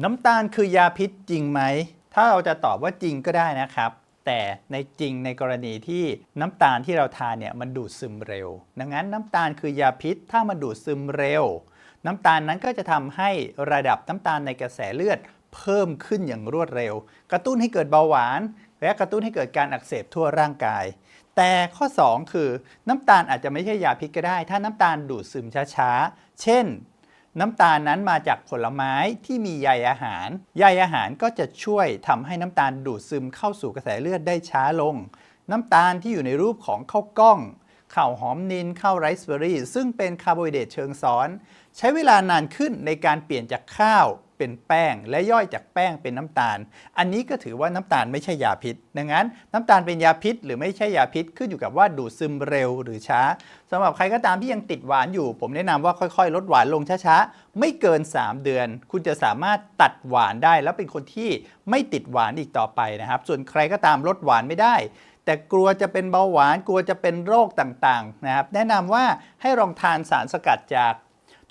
น้ำตาลคือยาพิษจริงไหม ถ้าเราจะตอบว่าจริงก็ได้นะครับ แต่ในจริงในกรณีที่น้ำตาลที่เราทานเนี่ยมันดูดซึมเร็ว ดังนั้นน้ำตาลคือยาพิษ ถ้ามันดูดซึมเร็ว น้ำตาลนั้นก็จะทำให้ระดับน้ำตาลในกระแสเลือดเพิ่มขึ้นอย่างรวดเร็ว กระตุ้นให้เกิดเบาหวาน และกระตุ้นให้เกิดการอักเสบทั่วร่างกาย แต่ข้อ 2 คือน้ำตาลอาจจะไม่ใช่ยาพิษก็ได้ ถ้าน้ำตาลดูดซึมช้าๆ เช่น น้ำตาลนั้นมาจากผลไม้ที่มีใยอาหาร ใยอาหารก็จะช่วยทำให้น้ำตาลดูดซึมเข้าสู่กระแสเลือดได้ช้าลง น้ำตาลที่อยู่ในรูปของข้าวกล้องข้าวหอมนินข้าวไรซ์เบอร์รี่ซึ่งเป็นคาร์โบไฮเดรตเชิงซ้อน ใช้เวลานานขึ้นในการเปลี่ยนจากข้าว เป็นแป้ง และย่อยจากแป้งเป็นน้ำตาล อันนี้ก็ถือว่าน้ำตาลไม่ใช่ยาพิษ ดังนั้น น้ำตาลเป็นยาพิษ หรือไม่ใช่ยาพิษขึ้นอยู่กับว่าดูดซึมเร็วหรือช้าสำหรับใครก็ตามที่ยังติดหวานอยู่ ผมแนะนำว่าค่อยๆ ลดหวานลงช้าๆ ไม่เกิน 3 เดือน คุณจะสามารถตัดหวานได้ แล้วเป็นคนที่ไม่ติดหวานอีกต่อไปนะครับ ส่วนใครก็ตามลดหวานไม่ได้แต่กลัวจะเป็นเบาหวานกลัวจะเป็นโรคต่างๆนะครับแนะนำว่าให้ลองทานสารสกัดจาก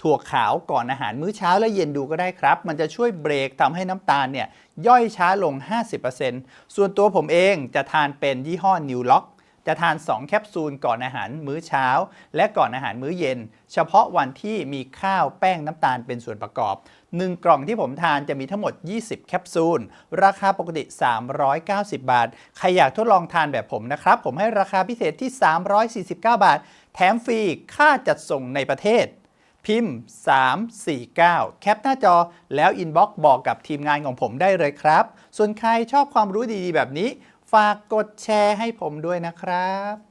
ถั่วขาวก่อนอาหารมื้อเช้าและเย็นดูก็ได้ครับ มันจะช่วยเบรกทำให้น้ำตาลเนี่ยย่อยช้าลง 50%ส่วนตัวผมเองจะทานเป็นยี่ห้อ New Lock จะทาน 2 แคปซูลก่อนอาหารมื้อเช้า และก่อนอาหารมื้อเย็น เฉพาะวันที่มีข้าวแป้งน้ำตาลเป็นส่วนประกอบ 1 กล่องที่ผมทานจะมีทั้งหมด 20 แคปซูล ราคาปกติ 390 บาท ใครอยากทดลองทานแบบผมนะครับ ผมให้ราคาพิเศษที่ 349 บาท แถมฟรีค่าจัดส่งในประเทศ พิมพ์ 349 แคปหน้าจอแล้วอินบ็อกซ์บอกกับทีมงานของผมได้เลยครับ ส่วนใครชอบความรู้ดีๆ แบบนี้ ฝากกดแชร์ให้ผมด้วยนะครับ